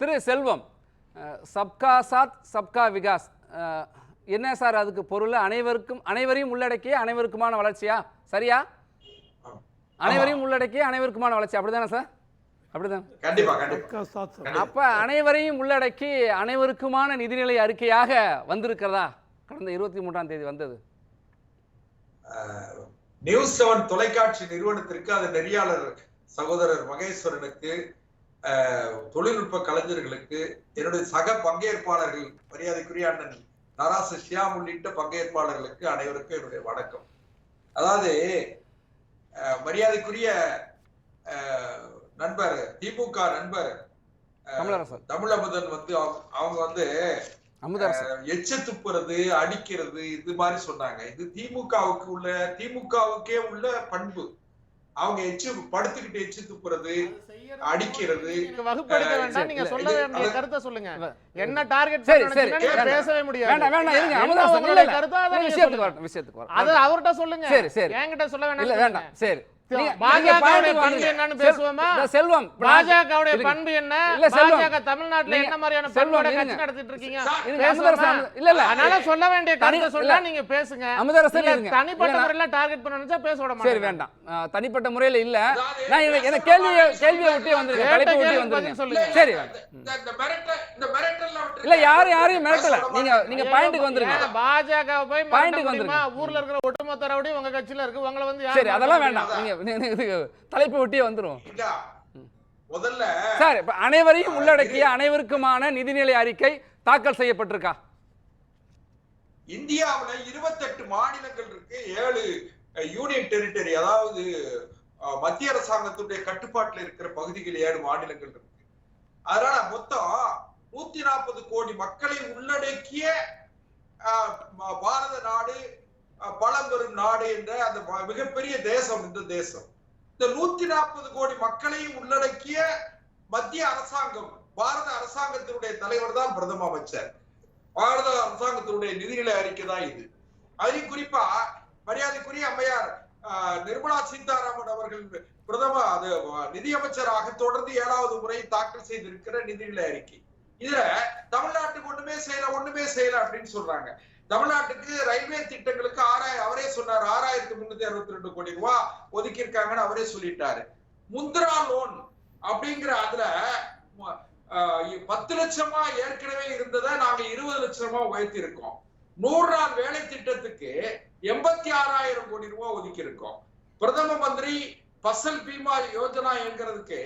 திரு செல்வம் சப்கா சாத் சப்கா விகாஸ். என்ன சார் அதுக்கு பொருள்? அனைவருக்கும் அனைவரையும் உள்ளடக்கிய அனைவருக்குமான வளர்ச்சியா? சரியா? அனைவரையும் உள்ளடக்கிய அனைவருக்குமான வளர்ச்சி. அப்படிதானே சார்? அப்படிதான். அப்ப அனைவரையும் உள்ளடக்கி அனைவருக்குமான நிதிநிலை அறிக்கையாக வந்திருக்கிறதா? கடந்த இருபத்தி மூன்றாம் தேதி வந்தது. நியூஸ் செவன் தொலைக்காட்சி நிறுவனத்திற்கு அது நெறியாளர் சகோதரர் மகேஸ்வரனுக்கு தொழில்நுட்ப கலைஞர்களுக்கு என்னுடைய சக பங்கேற்பாளர்கள் மரியாதைக்குரிய அண்ணன் நராசு ஷியாம் உள்ளிட்ட பங்கேற்பாளர்களுக்கு அனைவருக்கும் என்னுடைய வணக்கம். அதாவது மரியாதைக்குரிய நண்பர் திமுக நண்பர் தமிழமுதன் வந்து அவங்க- வந்து எச்ச துப்புறது அடிக்கிறது இது மாதிரி சொன்னாங்க. இது திமுகவுக்கு உள்ள திமுகவுக்கே உள்ள பண்பு. அவங்க எச்சு படுத்துக்கிட்டு எச்சு துப்புறது அடிக்கிறது அஹ் வேண்டாம். நீங்க சொல்ல வேண்டிய அது- கருத்தை சொல்லுங்க. இல்ல. என்ன டார்கெட் சரி, பண்ணி சரி. பேசவே முடியாது. வேண்டாம் வேண்டாம். இருங்க இல்ல உங்களுடைய இல்ல கருத்தோ அதை விஷயத்துக்கு சொல்லுங்க. வரட்டும் விஷயத்துக்கு அது வரட்டும் அவர்ட்ட சொல்லுங்க. சரி, சரி. என்கிட்ட சொல்ல இல்ல வேண்டாம் வேண்டாம். சரி. செல்வம் பாஜகவுடைய. பண்பு என்ன இல்ல. பாஜக தமிழ்நாட்டுல என்ன மாதிரியான பண்போட. கட்சி நடத்திட்டு இருக்கீங்க இல்ல இல்ல அதனால சொல்ல வேண்டிய கருத்தை. நீங்க பேசுங்க அமுதரசன். தனிப்பட்ட முறையில டார்கெட் பண்ண நினைச்சா பேச விட சரி மாட்டேன் வேண்டாம் அஹ், தனிப்பட்ட முறையில இல்ல நான் பேச கேள்வியை. விட்டே வந்துருங்க தலைப்பு விட்டே வந்துருங்க. சரி. இல்ல யாரும் யாரையும் மிரட்டல நீங்க. நீங்க ஐயோ, பாயிண்ட்டுக்கு வந்துருங்க பாஜக போய் முடியுமா? வந்துருங்க. ஊர்ல இருக்கிற ஒட்டுமொத்த ரவுடி உங்க கட்சியில இருக்கு உங்களை வந்து சரி அதெல்லாம் வேண்டாம் நீங்க தலைப்பு வந்துரும். இல்ல. முதல்ல சார் இப்ப அனைவரையும் உள்ளடக்கிய அனைவருக்குமான நிதிநிலை அறிக்கை தாக்கல் செய்யப்பட்டிருக்கா? இந்தியாவுல 28 மாநிலங்கள் இருக்கு ஏழு யூனியன் டெரிட்டரி அதாவது மத்திய அரசாங்கத்துடைய கட்டுப்பாட்டுல இருக்கிற பகுதிகள் ஏழு மாநிலங்கள் இருக்கு. அதனால மொத்தம் நூத்தி நாற்பது கோடி மக்களை உள்ளடக்கிய பாரத நாடு பழம்பெரும் நாடு என்ற அந்த மிகப்பெரிய தேசம் இந்த தேசம். இந்த நூத்தி நாற்பது கோடி மக்களையும் உள்ளடக்கிய மத்திய அரசாங்கம் பாரத அரசாங்கத்தினுடைய தலைவர் தான் பிரதம அமைச்சர். பாரத அரசாங்கத்தினுடைய நிதிநிலை அறிக்கை தான் இது. அதிலும் குறிப்பா மரியாதைக்குரிய அம்மையார் ஆஹ், நிர்மலா சீதாராமன் அவர்கள் பிரதம அது நிதியமைச்சராக தொடர்ந்து ஏழாவது முறை தாக்கல் செய்திருக்கிற நிதிநிலை அறிக்கை. இதுல தமிழ்நாட்டுக்கு ஒண்ணுமே செய்யல ஒண்ணுமே செய்யல அப்படின்னு சொல்றாங்க. தமிழ்நாட்டுக்கு ரயில்வே திட்டங்களுக்கு ஆறாயிரம் அவரே சொன்னார் ஆறாயிரத்தி முன்னூத்தி அறுபத்தி ரெண்டு கோடி ரூபாய் ஒதுக்கி இருக்காங்கன்னு அவரே சொல்லிட்டாரு. முத்ரா லோன் அப்படிங்கிற அதுல பத்து லட்சமா ஏற்கனவே இருந்ததை நாங்க இருபது லட்சமா உயர்த்தி இருக்கோம் நூறு நாள் வேலை திட்டத்துக்கு எண்பத்தி ஆறாயிரம் கோடி ரூபாய் ஒதுக்கி இருக்கோம் பிரதம மந்திரி பசல் பீமா யோஜனா என்கிறதுக்கு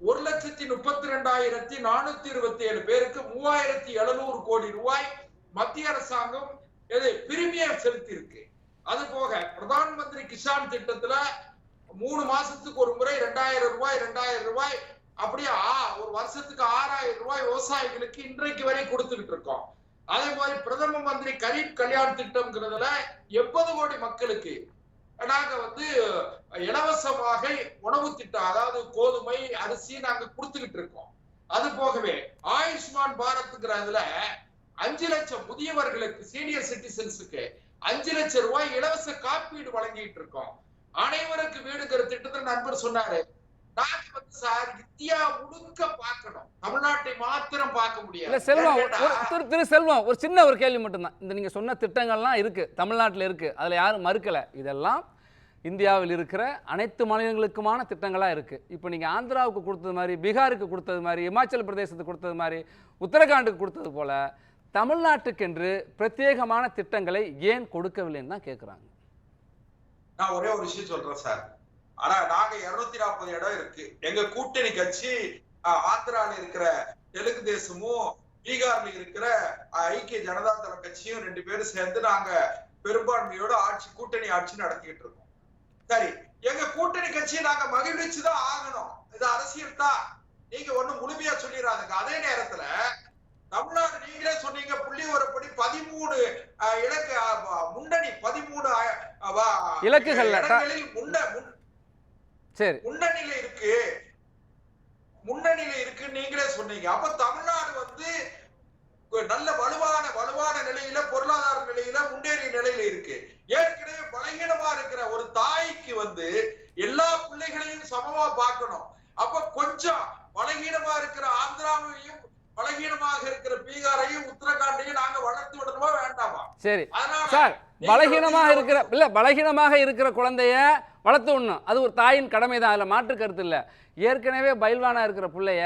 ஒரு லட்சத்தி முப்பத்தி ரெண்டாயிரத்தி நானூத்தி இருபத்தி ஏழு பேருக்கு மூவாயிரத்தி எழுநூறு கோடி ரூபாய் மத்திய அரசாங்கம் எது பிரீமியம் செலுத்தி இருக்கு அது போக பிரதான் மந்திரி கிசான் திட்டத்துல மூணு மாசத்துக்கு ஒரு முறை ரெண்டாயிரம் ரூபாய் ரெண்டாயிரம் ரூபாய் அப்படியே ஆ- ஒரு வருஷத்துக்கு ஆறாயிரம் ரூபாய் விவசாயிகளுக்கு இன்றைக்கு வரை கொடுத்துக்கிட்டு இருக்கோம். அதே மாதிரி பிரதம மந்திரி கரீப் கல்யாண் திட்டம்ங்கிறதுல எண்பது கோடி மக்களுக்கு நாங்க வந்து இலவசமாக உணவு திட்டம் அதாவது கோதுமை அரிசி நாங்க கொடுத்துக்கிட்டு இருக்கோம். அது போகவே ஆயுஷ்மான் பாரத்ங்கிறதுல அஞ்சு லட்சம் முதியவர்களுக்கு சீனியர் சிட்டிசன்ஸுக்கு அஞ்சு லட்சம் ரூபாய் இலவச காப்பீடு வழங்கிட்டு இருக்கோம். அனைவருக்கு வீடுங்கிற திட்டத்தை நண்பர் சொன்னாரு. நாங்க வந்து சார் இந்தியா முழுக்க பார்க்கணும். தமிழ்நாட்டை மாத்திரம் பார்க்க முடியாது. செல்வம் திரு செல்வம் ஒரு சின்ன ஒரு கேள்வி மட்டும்தான். இந்த நீங்க சொன்ன திட்டங்கள்லாம் இருக்கு. தமிழ்நாட்டில் இருக்கு. அதுல யாரும் மறுக்கல. இதெல்லாம் இந்தியாவில் இருக்கிற அனைத்து மாநிலங்களுக்குமான திட்டங்களா இருக்கு. இப்போ நீங்க ஆந்திராவுக்கு கொடுத்தது மாதிரி பீகாருக்கு கொடுத்தது மாதிரி இமாச்சல பிரதேசத்துக்கு கொடுத்தது மாதிரி உத்தரகாண்டுக்கு கொடுத்தது போல தமிழ்நாட்டுக்கென்று பிரத்யேகமான திட்டங்களை ஏன் கொடுக்கவில்லைன்னு தான் கேட்குறாங்க நான் ஒரே ஒரு விஷயம் சொல்றேன் சார். ஆனா நாங்க இருநூத்தி நாற்பது இடம் இருக்கு. எங்க கூட்டணி கட்சி ஆஹ், ஆந்திரால இருக்கிற தெலுங்கு தேசமும் பீகார்ல இருக்கிற ஐக்கிய ஜனதா தள கட்சியும் ரெண்டு பேரும் சேர்ந்து நாங்க பெரும்பான்மையோட ஆட்சி கூட்டணி ஆட்சி நடத்திக்கிட்டு இருக்கோம். சரி எங்க கூட்டணி கட்சியை நாங்க மகிழ்ச்சிதான் ஆகணும். இது அரசியல் தான். நீங்க ஒண்ணு முழுமையா சொல்லிடுறாங்க அதே நேரத்துல தமிழ்நாடு நீங்களே சொன்னீங்க புள்ளி ஒருபடி பதிமூணு இலக்கு முன்னணி பதிமூணு சரி. முன்னணியில இருக்கு. முன்னணியில இருக்கு நீங்களே சொன்னீங்க. அப்ப தமிழ்நாடு வந்து நல்ல வலுவான வலுவான நிலையில பொருளாதார நிலையில முன்னேறிய நிலையில இருக்கு. ஏற்கனவே பலகீனமா இருக்கிற ஒரு தாய்க்கு வந்து எல்லா பிள்ளைகளையும் சமமா பார்க்கணும். அப்ப கொஞ்சம் பலகீனமா இருக்கிற ஆந்திராவை பலகீனமாக இருக்கிற பீகாரையும் உத்தரகாண்டையும் நாங்க வளர்த்து விடணுமா வேண்டாமா? சரி. சார் பலகீனமாக இருக்கிற இல்ல பலகீனமாக இருக்கிற குழந்தைய வளர்த்து விடணும். அது ஒரு தாயின் கடமை தான் அதில் மாற்று கருத்து இல்லை. ஏற்கனவே பயில்வானா இருக்கிற பிள்ளைய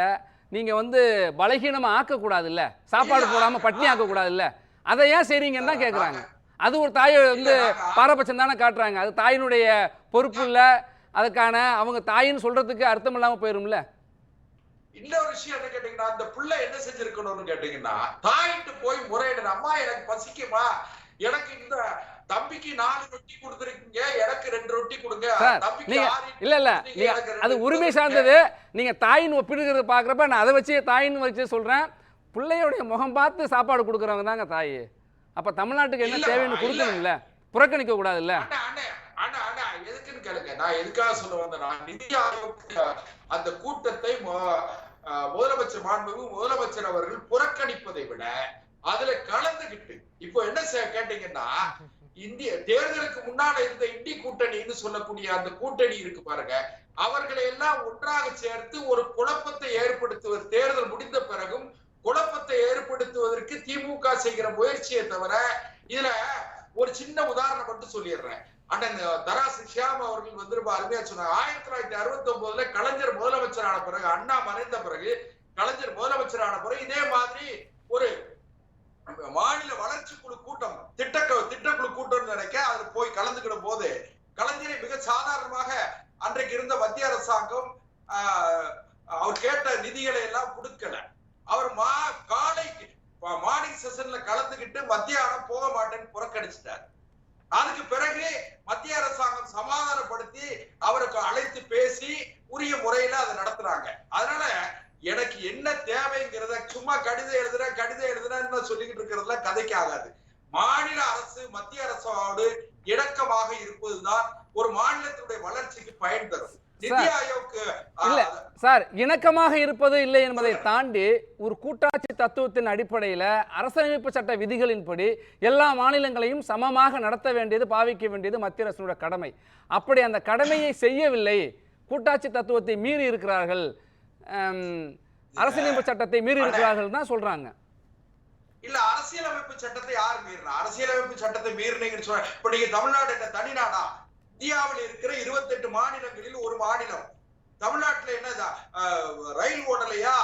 நீங்க வந்து பலகீனமா ஆக்கக்கூடாது இல்ல. சாப்பாடு போடாம பட்டினி ஆக்கக்கூடாது இல்ல அதை ஏன் செய்றீங்கன்னு தான் கேட்குறாங்க அது ஒரு தாயை வந்து பாரபட்சம் தானே காட்டுறாங்க. அது தாயினுடைய பொறுப்பு இல்ல. அதுக்கான அவங்க தாயின்னு சொல்றதுக்கு அர்த்தம் இல்லாம போயிரும்ல. இன்னொரு விஷயம் என்ன கேட்டீங்கன்னா அந்த புள்ள என்ன செஞ்சிருக்கணும்னு கேட்டீங்கன்னா தாயிட்டு போய் முறையிடணும் அம்மா எனக்கு பசிக்குமா? எனக்கு இந்த தம்பிக்கு நாலு ரொட்டி கொடுத்துருக்கீங்க எனக்கு ரெண்டு ரொட்டி கொடுங்க. நீங்க- இல்ல இல்ல அது உரிமை. சார்ந்தது. நீங்க தாயின் ஒப்பிடுகிறத பாக்குறப்ப நான் அதை வச்சு தாயின்னு வச்சு சொல்றேன். பிள்ளையோடைய முகம் பார்த்து சாப்பாடு கொடுக்குறவங்க தாங்க தாய். அப்ப தமிழ்நாட்டுக்கு என்ன இல்ல, தேவைன்னு இல்ல. கொடுக்கணும்ல? புறக்கணிக்க அண்ணா, அண்ணா, எதுக்குன்னு கேளுங்க. நான் எதுக்காக சொல்ல வந்தேன்னா நிதி ஆயோக் அந்த கூட்டத்தை முதலமைச்சர் மாண்புமிகு முதலமைச்சர் அவர்கள் புறக்கணிப்பதை விட அதுல கலந்துகிட்டு இப்போ என்ன கேட்டீங்கன்னா இந்திய தேர்தலுக்கு முன்னால இருந்த இந்தி கூட்டணின்னு சொல்லக்கூடிய அந்த கூட்டணி இருக்கு பாருங்க. அவர்களை எல்லாம் ஒன்றாக சேர்த்து ஒரு குழப்பத்தை ஏற்படுத்துவது தேர்தல் முடிந்த பிறகும் குழப்பத்தை ஏற்படுத்துவதற்கு திமுக செய்கிற முயற்சியை தவிர இதுல ஒரு சின்ன உதாரணம் மட்டும் சொல்லிடுறேன். அண்ணன் தராசு ஷியாம் அவர்கள் வந்து ரொம்ப அருமையா சொன்னாங்க. ஆயிரத்தி தொள்ளாயிரத்தி அறுபத்தி ஒன்பதுல கலைஞர் முதலமைச்சரான பிறகு அண்ணா மறைந்த பிறகு கலைஞர் முதலமைச்சரான பிறகு இதே மாதிரி ஒரு மாநில வளர்ச்சி குழு கூட்டம் திட்ட திட்டக்குழு கூட்டம்னு நினைக்க அதுல போய் கலந்துக்கிடும் போது கலைஞரை மிக சாதாரணமாக அன்றைக்கு இருந்த மத்திய அரசாங்கம் ஆஹ், அவர் கேட்ட நிதிகளை எல்லாம் கொடுக்கல. அவர் மா காலை மார்னிங் செஷன்ல கலந்துக்கிட்டு மத்தியானம் போக மாட்டேன்னு புறக்கணிச்சிட்டார். அதுக்கு பிறகு மத்திய அரசாங்கம் சமாதானப்படுத்தி அவருக்கு அழைத்து பேசி உரிய முறையில அதை நடத்துறாங்க. அதனால எனக்கு என்ன தேவைங்கிறத சும்மா கடிதம் எழுதுற கடிதம் எழுதுறேன்னு சொல்லிக்கிட்டு இருக்கிறதுல கதைக்கு ஆகாது மாநில அரசு மத்திய அரசோடு இணக்கமாக இருப்பதுதான் ஒரு மாநிலத்தினுடைய வளர்ச்சிக்கு பயன் தரும். இல்ல. சார் இணக்கமாக இருப்பது இல்லை என்பதை தாண்டி ஒரு கூட்டாட்சி தத்துவத்தின் அடிப்படையில் அரசியலமைப்பு சட்ட விதிகளின்படி எல்லா மாநிலங்களையும் சமமாக நடத்த வேண்டியது பாவிக்க வேண்டியது மத்திய அரசினுடைய கடமை. அப்படி அந்த கடமையை செய்யவில்லை. கூட்டாட்சி தத்துவத்தை மீறி இருக்கிறார்கள். அரசியலமைப்பு சட்டத்தை மீறி இருக்கிறார்கள் தான் சொல்றாங்க. இல்ல அரசியலமைப்பு சட்டத்தை யார் மீறினா? அரசியலமைப்பு சட்டத்தை மீறினீங்கன்னு சொல்ற இப்ப நீங்க தமிழ்நாடு என்ன தனிநாடா இந்தியாவில் இருக்கிற 28 மாநிலங்களில் ஒரு மாநிலம். தமிழ்நாட்டுல என்ன ரயில் ஓடலையா?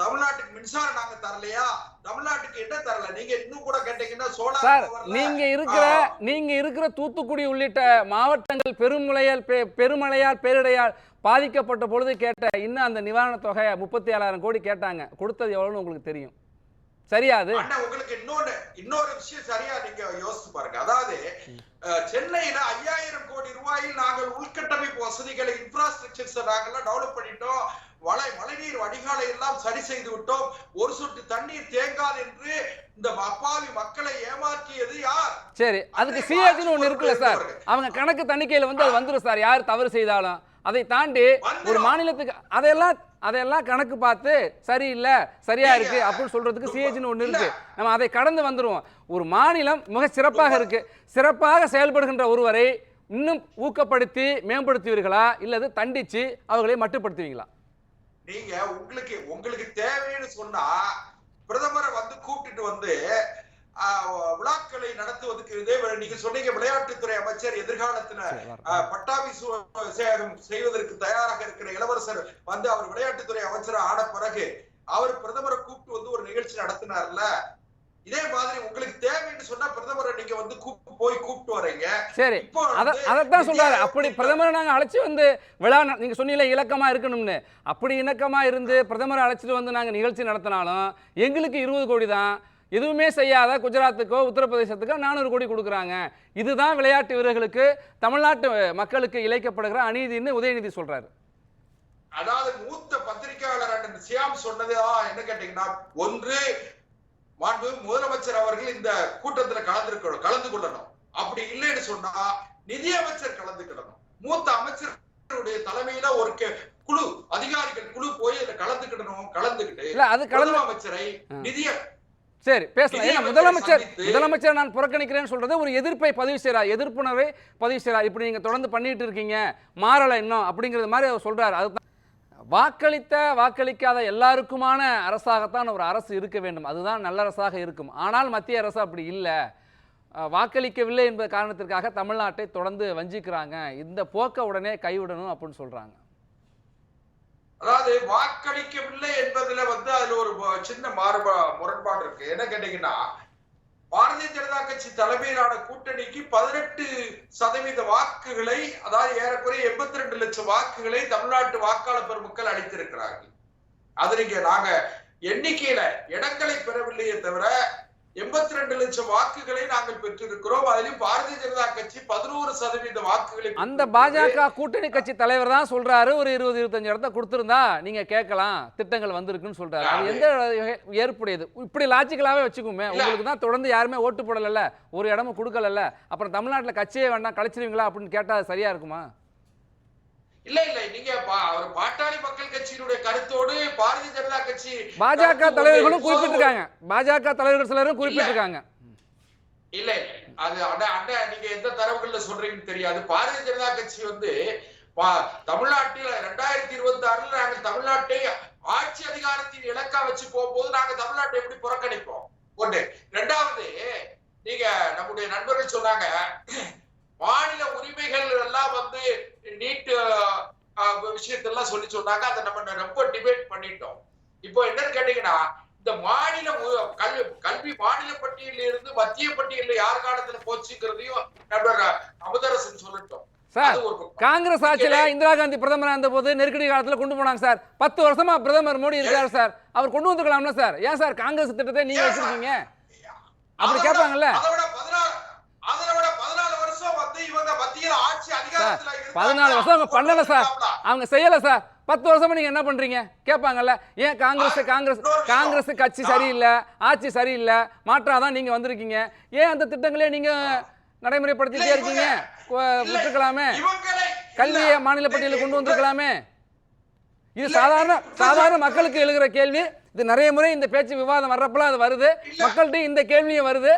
தமிழ்நாட்டுக்கு மின்சாரம் நாங்க தரலையா? தமிழ்நாட்டுக்கு என்ன தரல? நீங்க இன்னும் கூட கேட்டீங்கன்னா சோலார் நீங்க இருக்கிற. நீங்க இருக்கிற தூத்துக்குடி உள்ளிட்ட மாவட்டங்கள் பெருமழையால் பெருமழையால் பேரிடையால் பாதிக்கப்பட்ட பொழுது கேட்ட இன்னும் அந்த நிவாரணத் தொகை முப்பத்தி ஏழாயிரம் கோடி கேட்டாங்க. கொடுத்தது எவ்வளவுன்னு உங்களுக்கு தெரியும். சரியா அது? அண்ணா உங்களுக்கு இன்னொன்னு இன்னொரு விஷயம் சரியா நீங்க யோசிச்சு பாருங்க. அதாவது சென்னையில ஐயாயிரம் கோடி ரூபாயில் நாங்கள் உள்கட்டமைப்பு வசதிகளை இன்ஃப்ராஸ்ட்ரக்சர்ஸ் நாங்கெல்லாம் டெவலப் பண்ணிட்டோம். மழை மழைநீர் வடிகாலை எல்லாம் சரி செய்து விட்டோம். ஒரு சொட்டு தண்ணீர் தேங்காது என்று இந்த அப்பாவி மக்களை ஏமாற்றியது யார்? சரி அதுக்கு அதை சிஏஜின்னு ஒன்று இருக்குல்ல சார். அவங்க கணக்கு தணிக்கையில் வந்து அது வந்துடும் சார். யார் தவறு செய்தாலும். அதை தாண்டி ஒரு. மாநிலத்துக்கு அதையெல்லாம் அதையெல்லாம் கணக்கு பார்த்து சரியில்லை சரியா இருக்கு அப்படின்னு சொல்றதுக்கு சிஏஜின்னு ஒன்று இருக்கு. நம்ம அதை கடந்து வந்துடுவோம் ஒரு மாநிலம் மிக சிறப்பாக இருக்கு. சிறப்பாக செயல்படுகின்ற ஒருவரை இன்னும் ஊக்கப்படுத்தி மேம்படுத்துவீர்களா? இல்லது தண்டிச்சு அவர்களை மட்டுப்படுத்துவீங்களா? நீங்க உங்களுக்கு உங்களுக்கு தேவைன்னு சொன்னா பிரதமரை வந்து கூப்பிட்டுட்டு வந்து விழாக்களை நடத்துவதற்கு இதே நீங்க சொன்னீங்க விளையாட்டுத்துறை அமைச்சர் எதிர்காலத்துல பட்டாபி சேகம் செய்வதற்கு தயாராக இருக்கிற இளவரசர் வந்து அவர் விளையாட்டுத்துறை அமைச்சர் ஆன பிறகு அவர் பிரதமரை கூப்பிட்டு வந்து ஒரு நிகழ்ச்சி நடத்தினார்ல. இதே மாதிரி உங்களுக்கு தேவைன்னு சொன்னா பிரதமரை நீங்க வந்து கூப்பிட்டு போய் கூப்பிட்டு வரீங்க. சரி. அதைத்தான் சொல்றாரு. அப்படி பிரதமரை நாங்க அழைச்சி வந்து விழா நீங்க சொன்னீங்களே இலக்கமா இருக்கணும்னு. அப்படி இணக்கமா இருந்து பிரதமரை அழைச்சிட்டு வந்து நாங்க நிகழ்ச்சி நடத்தினாலும் எங்களுக்கு இருபது கோடி தான். எதுவுமே செய்யாத குஜராத்துக்கோ உத்தரப்பிரதேசத்துக்கோ நானூறு கோடி கொடுக்குறாங்க. இதுதான் விளையாட்டு வீரர்களுக்கு தமிழ்நாட்டு மக்களுக்கு இழைக்கப்படுகிற அநீதின்னு உதயநிதி சொல்றாரு. அதாவது மூத்த பத்திரிகையாளர் சியாம் சொன்னது என்ன கேட்டீங்கன்னா ஒன்று மாண்பு முதலமைச்சர் அவர்கள் இந்த கூட்டத்துல கலந்துருக்கணும் கலந்து கொள்ளணும். அப்படி இல்லைன்னு சொன்னா நிதியமைச்சர் கலந்துக்கிடணும். மூத்த அமைச்சருடைய தலைமையில ஒரு குழு அதிகாரிகள் குழு போய் இதுல கலந்துக்கிடணும் கலந்துக்கிட்டு இல்ல அது கலந்து முதலமைச்சரை ஆ. நிதிய சரி பேசலாம். ஏன்னா முதலமைச்சர் முதலமைச்சர் நான் புறக்கணிக்கிறேன்னு சொல்றது ஒரு எதிர்ப்பை பதிவு செய்கிறார் எதிர்ப்புணர்வை பதிவு செய்கிறார் இப்படி நீங்க தொடர்ந்து பண்ணிட்டு இருக்கீங்க. மாறலை இன்னும் அப்படிங்கிறது மாதிரி அவர் சொல்றாரு. அதுதான் வாக்களித்த வாக்களிக்காத எல்லாருக்குமான அரசாகத்தான் ஒரு அரசு இருக்க வேண்டும். அதுதான் நல்ல அரசாக இருக்கும். ஆனால் மத்திய அரசு அப்படி இல்லை. வாக்களிக்கவில்லை என்பது காரணத்திற்காக தமிழ்நாட்டை தொடர்ந்து வஞ்சிக்கிறாங்க. இந்த போக்க உடனே கைவிடணும் அப்படின்னு சொல்றாங்க. அதாவது வாக்களிக்கவில்லை என்பதுல வந்து அதுல ஒரு சின்ன மாறுபா முரண்பாடு இருக்கு. என்ன கேட்டீங்கன்னா பாரதிய ஜனதா கட்சி தலைமையிலான கூட்டணிக்கு பதினெட்டு சதவீத வாக்குகளை அதாவது ஏறக்குறைய எண்பத்தி ரெண்டு லட்சம் வாக்குகளை தமிழ்நாட்டு வாக்காளர் பெருமக்கள் அளித்திருக்கிறார்கள். அது நீங்க நாங்க எண்ணிக்கையில இடங்களை பெறவில்லையே தவிர எண்பத்தி ரெண்டு லட்சம் வாக்குகளை நாங்கள் பெற்றிருக்கிறோம். அதிலும் பாரதிய ஜனதா கட்சி பதினோரு சதவீத வாக்குகளை அந்த. பாஜக கூட்டணி கட்சி தலைவர் தான் சொல்றாரு. ஒரு இருபது இருபத்தஞ்சு இடத்த கொடுத்திருந்தா நீங்க கேட்கலாம். திட்டங்கள் வந்திருக்குன்னு சொல்றாரு. அது எந்த ஏற்புடையது? இப்படி லாஜிக்கலாவே வச்சுக்குமே. உங்களுக்கு தான் தொடர்ந்து யாருமே ஓட்டு போடல ஒரு இடமும் கொடுக்கலல்ல. அப்புறம் தமிழ்நாட்டுல கட்சியே வேண்டாம் கழிச்சிருவீங்களா அப்படின்னு கேட்டா சரியா இருக்குமா? இல்ல இல்ல நீங்க ஒரு பாட்டாளி மக்கள் கட்சியினுடைய கருத்தோடு பாரதிய ஜனதா கட்சி பாஜக தலைவர்களும் ஒன்று. குறிப்பிட்டிருக்காங்க. பாஜக தலைவர்கள் சிலரும் குறிப்பிட்டிருக்காங்க. இல்ல அது அண்ணா நீங்க எந்த தரவுகள்ல சொல்றீங்கன்னு தெரியாது. பாரதிய ஜனதா கட்சி வந்து தமிழ்நாட்டில் ரெண்டாயிரத்தி இருபத்தி ஆறுல நாங்க தமிழ்நாட்டை ஆட்சி அதிகாரத்தின் இலக்கா வச்சு போகும்போது நாங்க தமிழ்நாட்டை எப்படி புறக்கணிப்போம்? ஒண்ணு ரெண்டாவது நீங்க நம்முடைய நண்பர்கள் சொன்னாங்க மாநில உரிமைகள் எல்லாம் வந்து நீட் விஷயத்தெல்லாம் சொல்லி சொன்னாங்க அதை நம்ம ரொம்ப டிபேட் பண்ணிட்டோம். இப்போ என்னன்னு கேட்டீங்கன்னா இந்த மாநில கல்வி கல்வி மாநில பட்டியலில் இருந்து மத்திய பட்டியலில் யார் காலத்துல போச்சுங்கிறதையும் நண்பர் அமுதரசன் சொல்லட்டும். சார். காங்கிரஸ் ஆட்சியில இந்திரா காந்தி பிரதமரா இருந்த போது நெருக்கடி காலத்துல கொண்டு போனாங்க சார். பத்து வருஷமா பிரதமர் மோடி இருக்காரு சார். அவர் கொண்டு வந்துக்கலாம்ல சார். ஏன் சார் காங்கிரஸ் திட்டத்தை நீங்க? வச்சிருக்கீங்க? அப்படி கேட்பாங்கல்ல? அதை விட பதினாறு அதை விட பதினாலு வருஷம் வந்து இவங்க மத்தியில ஆட்சி அதிகாரத்துல இருந்தாங்க. பதினாலு வருஷம் அவங்க பண்ணல சார். அவங்க செய்யல சார். பத்து வருஷமா நீங்க என்ன பண்றீங்க? கேட்பாங்கல்ல ஏன் காங்கிரஸ் காங்கிரஸ். காங்கிரஸ் கட்சி சரியில்லை ஆட்சி சரியில்லை மாற்றாதான் நீங்க வந்திருக்கீங்க. ஏன் அந்த திட்டங்களே நீங்க நடைமுறைப்படுத்திட்டே இருக்கீங்க? விட்டுருக்கலாமே. கல்வியை மாநில பட்டியலில் கொண்டு வந்திருக்கலாமே. இது சாதாரண சாதாரண. மக்களுக்கு எழுகிற கேள்வி. இது நிறைய முறை இந்த பேச்சு விவாதம் வர்றப்பலாம் அது வருது. மக்கள்கிட்ட இந்த கேள்வியும் வருது.